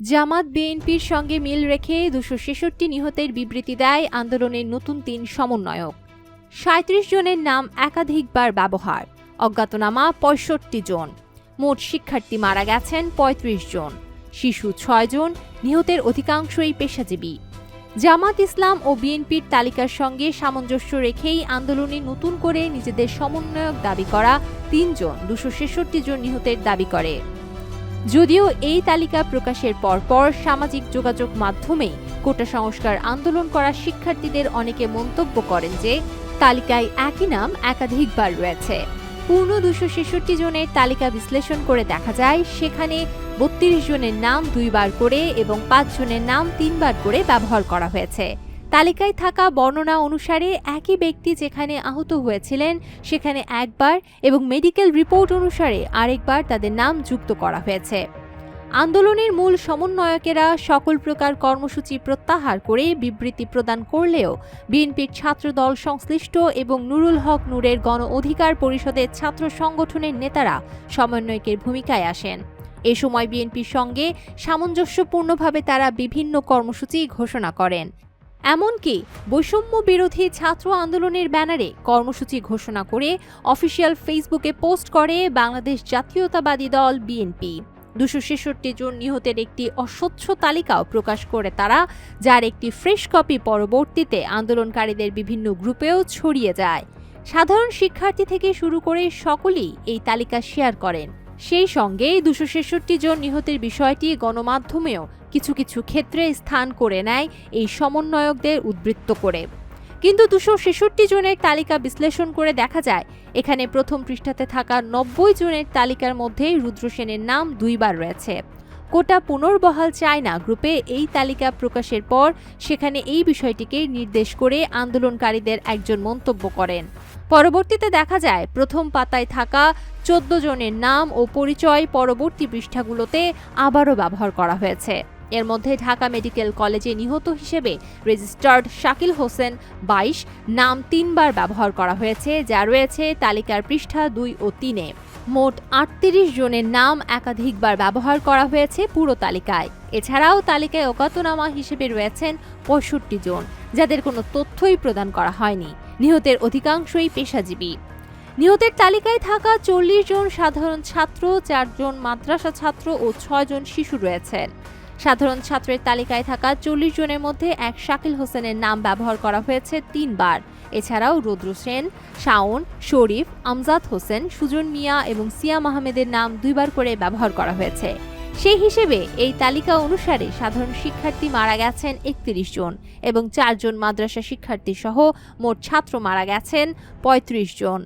জামাত বিএনপির সঙ্গে মিল রেখে দুশো ছেষট্টি নিহতের বিবৃতি দেয় আন্দোলনের নতুন তিন সমন্বয়ক। সাঁত্রিশ জনের নাম একাধিকবার ব্যবহার, অজ্ঞাতনামা পঁয়ষট্টি জন। মোট শিক্ষার্থী মারা গেছেন ৩৫ জন। শিশু ছয় জন, নিহতের অধিকাংশই পেশাজীবী। জামাত ইসলাম ও বিএনপির তালিকার সঙ্গে সামঞ্জস্য রেখেই আন্দোলনে নতুন করে নিজেদের সমন্বয়ক দাবি করা তিনজন দুশো ছেষট্টি জন নিহতের দাবি করে। যদিও এই তালিকা প্রকাশের পরপর সামাজিক যোগাযোগ মাধ্যমেই কোটা সংস্কার আন্দোলন করা শিক্ষার্থীদের অনেকে মন্তব্য করেন যে, তালিকায় একই নাম একাধিকবার রয়েছে। পূর্ণ দুশো ছেষট্টি জনের তালিকা বিশ্লেষণ করে দেখা যায়, সেখানে বত্রিশ জনের নাম দুইবার করে এবং পাঁচ জনের নাম তিনবার করে ব্যবহার করা হয়েছে। তালিকায় থাকা বর্ণনা অনুসারে একই ব্যক্তি যেখানে আহত হয়েছিলেন সেখানে একবার এবং মেডিকেল রিপোর্ট অনুসারে আরেকবার তাদের নাম যুক্ত করা হয়েছে। আন্দোলনের মূল সমন্বয়কেরা সকল প্রকার কর্মসূচি প্রত্যাহার করে বিবৃতি প্রদান করলেও বিএনপির ছাত্রদল সংশ্লিষ্ট এবং নুরুল হক নূরের গণ অধিকার পরিষদের ছাত্র সংগঠনের নেতারা সমন্বয়কের ভূমিকায় আসেন। এ সময় বিএনপির সঙ্গে সামঞ্জস্যপূর্ণভাবে তারা বিভিন্ন কর্মসূচি ঘোষণা করেন। এমনকি বৈষম্য বিরোধী ছাত্র আন্দোলনের ব্যানারে কর্মসূচি ঘোষণা করে অফিসিয়াল ফেসবুকে পোস্ট করে বাংলাদেশ জাতীয়তাবাদী দল বিএনপি। দুশো ছেষট্টি জন নিহতের একটি অস্বচ্ছ তালিকাও প্রকাশ করে তারা, যার একটি ফ্রেশ কপি পরবর্তীতে আন্দোলনকারীদের বিভিন্ন গ্রুপেও ছড়িয়ে যায়। সাধারণ শিক্ষার্থী থেকে শুরু করে সকলেই এই তালিকা শেয়ার করেন। সেই সঙ্গে দুশো ছেষট্টি জন নিহতের বিষয়টি গণমাধ্যমেও কিছু কিছু ক্ষেত্রে স্থান করে নেয় এই সমন্বয়কদের উদ্বৃত্ত করে। কিন্তু দুশো ছেষট্টি জনের তালিকা বিশ্লেষণ করে দেখা যায়, এখানে প্রথম পৃষ্ঠাতে থাকা নব্বই জনের তালিকার মধ্যে রুদ্র সেনের নাম দুইবার রয়েছে। কোটা পুনর্বহাল চায় না গ্রুপে এই তালিকা প্রকাশের পর, সেখানে এই বিষয়টিকে নির্দেশ করে আন্দোলনকারীদের একজন মন্তব্য করেন। পরবর্তীতে দেখা যায়, প্রথম পাতায় থাকা চোদ্দ জনের নাম ও পরিচয় পরবর্তী পৃষ্ঠাগুলোতে আবারও ব্যবহার করা হয়েছে। এর মধ্যে ঢাকা মেডিকেল কলেজে নিহত হিসেবে রেজিস্টার্ড শাকিল হোসেন বাইশ নাম তিনবার ব্যবহার করা হয়েছে, যা রয়েছে তালিকার পৃষ্ঠা দুই ও তিনে। মোট আটত্রিশ জনের নাম একাধিকবার ব্যবহার করা হয়েছে পুরো তালিকায়। এছাড়াও তালিকায় অজ্ঞাতনামা হিসেবে রয়েছেন পঁয়ষট্টি জন, যাদের কোনো তথ্যই প্রদান করা হয়নি। নিহতের অধিকাংশই পেশাজীবী। নিহতের তালিকায় থাকা চল্লিশ জন সাধারণ ছাত্র চারজন মাদ্রাসা ছাত্র ও ছয়জন শিশু রয়েছেন। সাধারণ ছাত্রের তালিকায় থাকা চল্লিশ জনের মধ্যে এক শাকিল হোসেনের নাম ব্যবহার করা হয়েছে তিনবার। এছাড়াও রুদ্র সেন, শাওন, শরীফ, আমজাদ হোসেন, সুজন মিয়া এবং সিয়াম আহমেদের নাম দুইবার করে ব্যবহার করা হয়েছে। সেই হিসেবে এই তালিকা অনুসারে সাধারণ শিক্ষার্থী মারা গেছেন একত্রিশ জন এবং চারজন মাদ্রাসা শিক্ষার্থী সহ মোট ছাত্র মারা গেছেন পঁয়ত্রিশ জন।